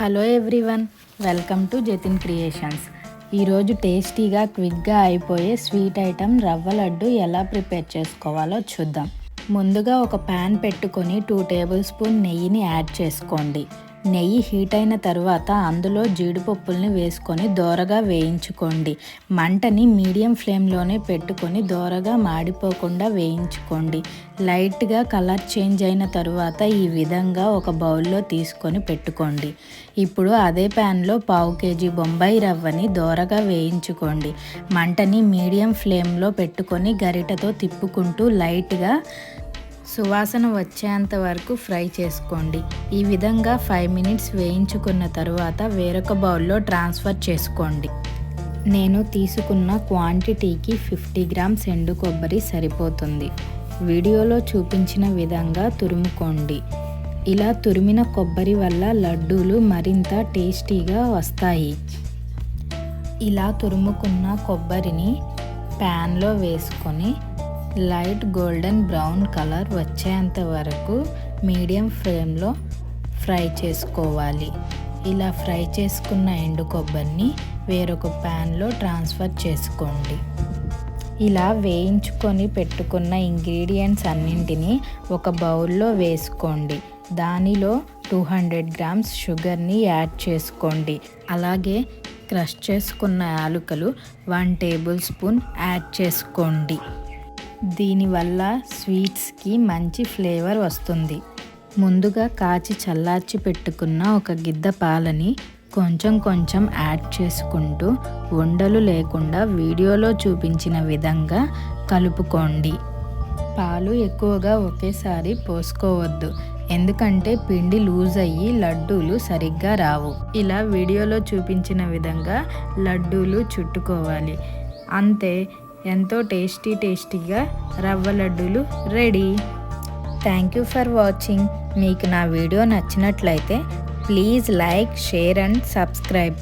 Hello everyone welcome to Jatin creations. ఈరోజు టేస్టీగా క్విక్గా అయిపోయే స్వీట్ ఐటెం రవ్వ లడ్డు ఎలా ప్రిపేర్ చేసుకోవాలో చూద్దాం. ముందుగా ఒక ప్యాన్ పెట్టుకొని టూ టేబుల్ స్పూన్ నెయ్యిని యాడ్ చేసుకోండి. నెయ్యి హీట్ అయిన తర్వాత అందులో జీడిపప్పుల్ని వేసుకొని దోరగా వేయించుకోండి. మంటని మీడియం ఫ్లేమ్లోనే పెట్టుకొని దోరగా మాడిపోకుండా వేయించుకోండి. లైట్గా కలర్ చేంజ్ అయిన తర్వాత ఈ విధంగా ఒక బౌల్లో తీసుకొని పెట్టుకోండి. ఇప్పుడు అదే ప్యాన్లో పావు కేజీ బొంబాయి రవ్వని దోరగా వేయించుకోండి. మంటని మీడియం ఫ్లేమ్లో పెట్టుకొని గరిటతో తిప్పుకుంటూ లైట్గా సువాసన వచ్చేంత వరకు ఫ్రై చేసుకోండి. ఈ విధంగా ఫైవ్ మినిట్స్ వేయించుకున్న తర్వాత వేరొక బౌల్లో ట్రాన్స్ఫర్ చేసుకోండి. నేను తీసుకున్న క్వాంటిటీకి ఫిఫ్టీ గ్రామ్స్ ఎండు కొబ్బరి సరిపోతుంది. వీడియోలో చూపించిన విధంగా తురుముకోండి. ఇలా తురిమిన కొబ్బరి వల్ల లడ్డూలు మరింత టేస్టీగా వస్తాయి. ఇలా తురుముకున్న కొబ్బరిని ప్యాన్లో వేసుకొని లైట్ గోల్డెన్ బ్రౌన్ కలర్ వచ్చేంత వరకు మీడియం ఫ్లేమ్లో ఫ్రై చేసుకోవాలి. ఇలా ఫ్రై చేసుకున్న ఎండు కొబ్బరిని వేరొక ప్యాన్లో ట్రాన్స్ఫర్ చేసుకోండి. ఇలా వేయించుకొని పెట్టుకున్న ఇంగ్రీడియంట్స్ అన్నింటినీ ఒక బౌల్లో వేసుకోండి. దానిలో టూ హండ్రెడ్ గ్రామ్స్ షుగర్ని యాడ్ చేసుకోండి. అలాగే క్రష్ చేసుకున్న యాలుకలు వన్ టేబుల్ స్పూన్ యాడ్ చేసుకోండి. దీనివల్ల స్వీట్స్కి మంచి ఫ్లేవర్ వస్తుంది. ముందుగా కాచి చల్లార్చి పెట్టుకున్న ఒక గిద్ద పాలని కొంచెం కొంచెం యాడ్ చేసుకుంటూ ఉండలు లేకుండా వీడియోలో చూపించిన విధంగా కలుపుకోండి. పాలు ఎక్కువగా ఒకేసారి పోసుకోవద్దు. ఎందుకంటే పిండి లూజ్ అయ్యి లడ్డూలు సరిగ్గా రావు. ఇలా వీడియోలో చూపించిన విధంగా లడ్డూలు చుట్టుకోవాలి. అంతే ఎంతో టేస్టీ టేస్టీగా రవ్వ లడ్డూలు ready. Thank you for watching మీకు నా వీడియో నచ్చినట్లయితే please like share and subscribe